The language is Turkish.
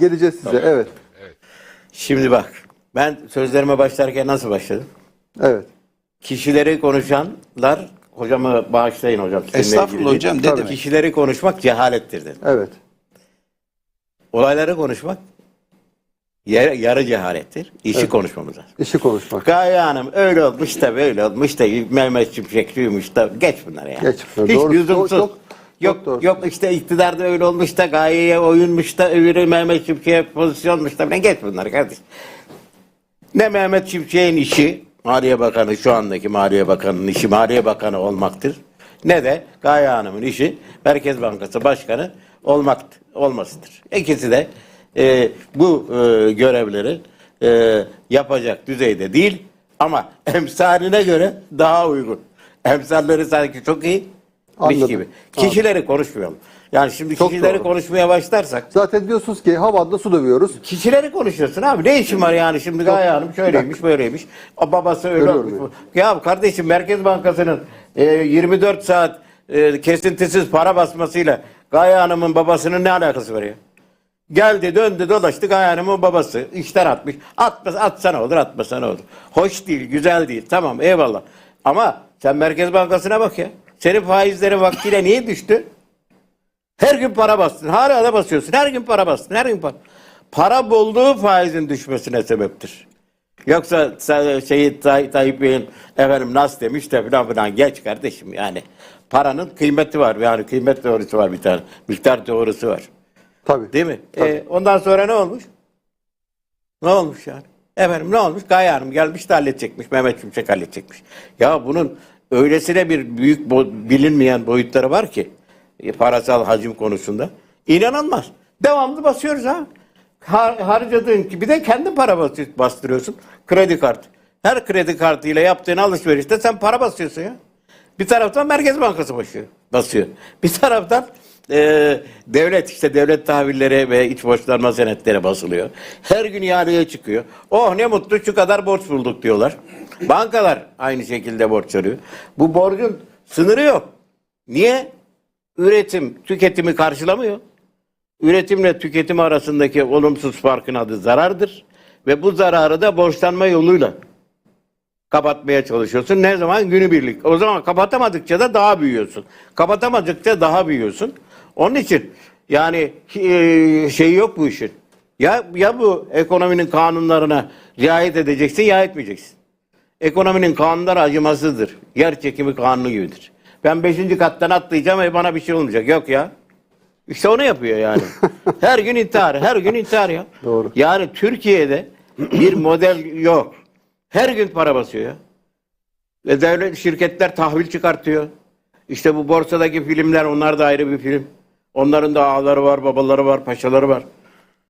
Geleceğiz size. Evet. Şimdi bak ben sözlerime başlarken nasıl başladım? Evet. Kişileri konuşanlar hocamı bağışlayın hocam. sizinle Estağfurullah ilgili hocam, ne Tabii. demek? Kişileri konuşmak cehalettir dedim. Evet. Olayları konuşmak yarı, yarı cehalettir. İşi konuşmamız lazım. İşi konuşmak. Gaye Hanım öyle olmuş da böyle olmuş da Mehmet Şimşekliymiş da geç bunları ya. Geç bunları. Hiç Doğru, lüzumsuz. çok- çok- yok çok doğru. yok işte iktidarda öyle olmuş da Gaye'ye oyunmuş da öbürü Mehmet Şimşek'e pozisyonmuş da falan geç bunları kardeş. Ne Mehmet Şimşek'in işi Maliye Bakanı şu andaki Maliye Bakanı'nın işi Maliye Bakanı olmaktır. Ne de Gaye Hanım'ın işi Merkez Bankası Başkanı olmak olmasıdır. İkisi de e, bu e, görevleri e, yapacak düzeyde değil ama emsaline göre daha uygun. Emsalleri sanki çok iyi Anladım. gibi. Kişileri konuşmayalım. Yani şimdi Çok kişileri doğru. konuşmaya başlarsak Zaten diyorsunuz ki havanda su dövüyoruz. Kişileri konuşuyorsun abi. Ne işin var yani şimdi Gaye Hanım şöyleymiş böyleymiş. O babası öyle Görüyorum olmuş. Ya kardeşim Merkez Bankası'nın e, 24 saat e, kesintisiz para basmasıyla Gaye Hanım'ın babasının ne alakası var ya? Geldi döndü dolaştı Gaye Hanım'ın babası. işler atmış. Atmasa atsana olur atmasa ne olur. Hoş değil güzel değil tamam eyvallah. Ama sen Merkez Bankası'na bak ya. Senin faizlerin vaktiyle niye düştü? Her gün para bastın. Hala da basıyorsun. Her gün para bastın. Her gün para. Para bolluğu faizin düşmesine sebeptir. Yoksa sa- şeyi Tay- Tayyip Bey'in efendim nas demiş de filan filan geç kardeşim yani. Paranın kıymeti var. Yani kıymet teorisi var bir tane. Miktar teorisi var. Tabii. Değil mi? E, ondan sonra ne olmuş? Ne olmuş yani? Efendim ne olmuş? Gaye Hanım gelmiş de halledecekmiş. Mehmet Şimşek halledecekmiş. Ya bunun öylesine bir büyük bilinmeyen boyutları var ki e, parasal hacim konusunda. İnanılmaz. Devamlı basıyoruz ha. Har- harcadığın ki bir de kendi para bastırıyorsun. Kredi kartı. Her kredi kartıyla yaptığın alışverişte sen para basıyorsun ya. Bir taraftan Merkez Bankası basıyor. basıyor. Bir taraftan e, devlet işte devlet tahvilleri ve iç borçlanma senetleri basılıyor. Her gün ihaleye çıkıyor. Oh ne mutlu şu kadar borç bulduk diyorlar. Bankalar aynı şekilde borç alıyor. Bu borcun sınırı yok. Niye? Üretim tüketimi karşılamıyor. Üretimle tüketim arasındaki olumsuz farkın adı zarardır. Ve bu zararı da borçlanma yoluyla kapatmaya çalışıyorsun. Ne zaman? Günübirlik. O zaman kapatamadıkça da daha büyüyorsun. Kapatamadıkça daha büyüyorsun. Onun için yani e, şey yok bu işin. Ya ya bu ekonominin kanunlarına riayet edeceksin ya etmeyeceksin. Ekonominin kanunları acımasızdır. Yer çekimi kanunu gibidir. Ben beşinci kattan atlayacağım ve bana bir şey olmayacak. Yok ya. İşte onu yapıyor yani. her gün intihar, her gün intihar ya. Doğru. Yani Türkiye'de bir model yok. Her gün para basıyor ya. Ve devlet şirketler tahvil çıkartıyor. İşte bu borsadaki filmler onlar da ayrı bir film. Onların da ağaları var, babaları var, paşaları var.